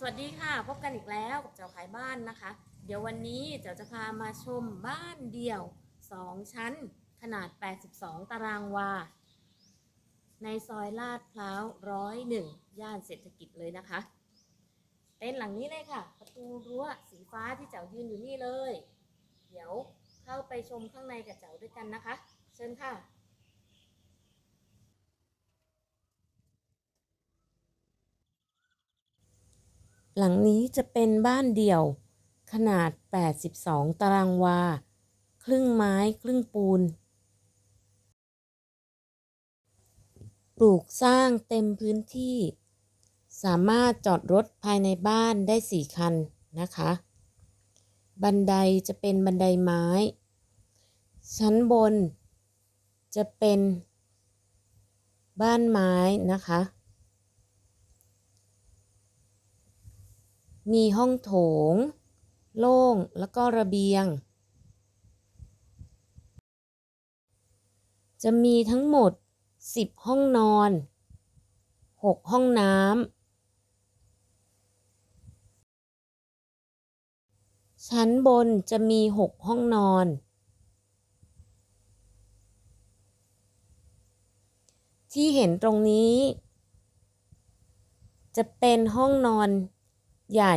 สวัสดีค่ะ พบกันอีกแล้วกับเจ้าขายบ้านนะคะ เดี๋ยววันนี้เจ้าจะพามาชมบ้านเดี่ยว 2 ชั้น ขนาด 82 ตารางวา ในซอยลาดพร้าวร้อยหนึ่งย่านเศรษฐกิจเลยนะคะ เต็นท์หลังนี้เลยค่ะ ประตูรั้วสีฟ้าที่เจ้ายืนอยู่นี่เลย เดี๋ยวเข้าไปชมข้างในกับเจ้าด้วยกันนะคะ เชิญค่ะ หลังนี้จะเป็นบ้านเดี่ยว ขนาด 82 ตารางวา ครึ่งไม้ครึ่งปูน ปลูกสร้างเต็มพื้นที่ สามารถจอดรถภายในบ้านได้ 4 คันนะคะ บันไดจะเป็นบันไดไม้ ชั้นบนจะเป็นบ้านไม้นะคะ มีห้องโถง โล่งแล้วก็ระเบียง จะมีทั้งหมด 10 ห้องนอน 6 ห้องน้ำ ชั้นบนจะมี 6 ห้องนอน ที่เห็นตรงนี้ จะเป็นห้องนอน ใหญ่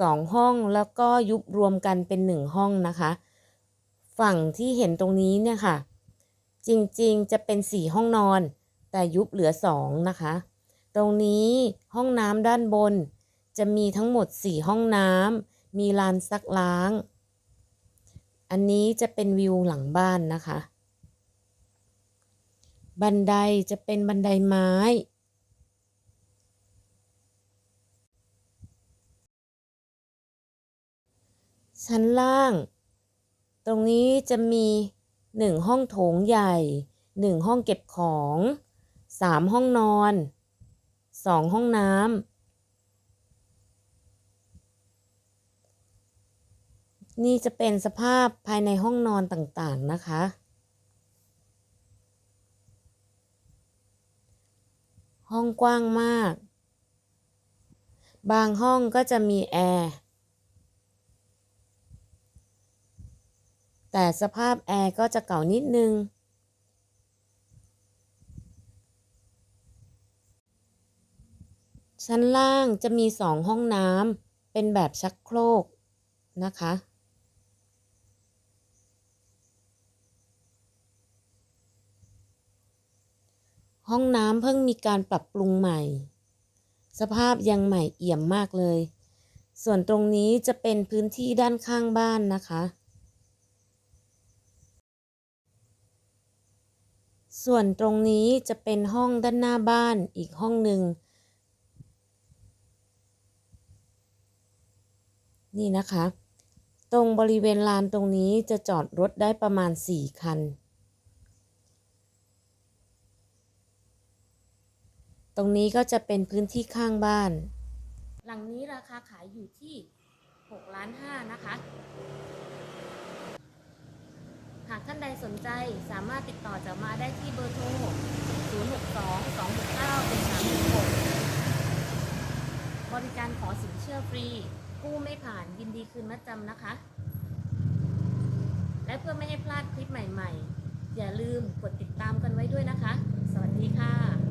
สองห้องแล้วก็ยุบรวมกันเป็นหนึ่งห้องนะคะ ฝั่งที่เห็นตรงนี้เนี่ยค่ะ จริงๆจะเป็นสี่ห้องนอน แต่ยุบเหลือสองนะคะ ตรงนี้ห้องน้ำด้านบน จะมีทั้งหมดสี่ห้องน้ำมีลานซักล้าง อันนี้จะเป็นวิวหลังบ้านนะคะ บันไดจะเป็นบันไดไม้ ชั้นล่าง ตรงนี้จะมีหนึ่งห้องโถงใหญ่หนึ่งห้องเก็บของสามห้องนอนสองห้องน้ำนี่จะเป็นสภาพภายในห้องนอนต่างๆนะคะ ห้องกว้างมาก บางห้องก็จะมีแอร์ แต่สภาพแอร์ก็จะเก่านิดนึง ชั้นล่างจะมีสองห้องน้ำเป็นแบบชักโครกนะคะ ห้องน้ำเพิ่งมีการปรับปรุงใหม่ สภาพยังใหม่เอี่ยมมากเลย ส่วนตรงนี้จะเป็นพื้นที่ด้านข้างบ้านนะคะ ส่วนตรงนี้จะเป็นห้องด้านหน้าบ้านอีกห้องหนึ่ง นี่นะคะ ตรงบริเวณลานตรงนี้จะจอดรถได้ประมาณ 4 คัน ตรงนี้ก็จะเป็นพื้นที่ข้างบ้าน หลังนี้ราคาขายอยู่ที่6ล้าน5นะคะ ท่านใดสนใจสามารถติดต่อจะมาได้ที่เบอร์โทร 062 269 1316บริการขอสินเชื่อฟรี กู้ไม่ผ่านยินดีคืนมัดจำนะคะ และเพื่อไม่ให้พลาดคลิปใหม่ๆ อย่าลืมกดติดตามกันไว้ด้วยนะคะ สวัสดีค่ะ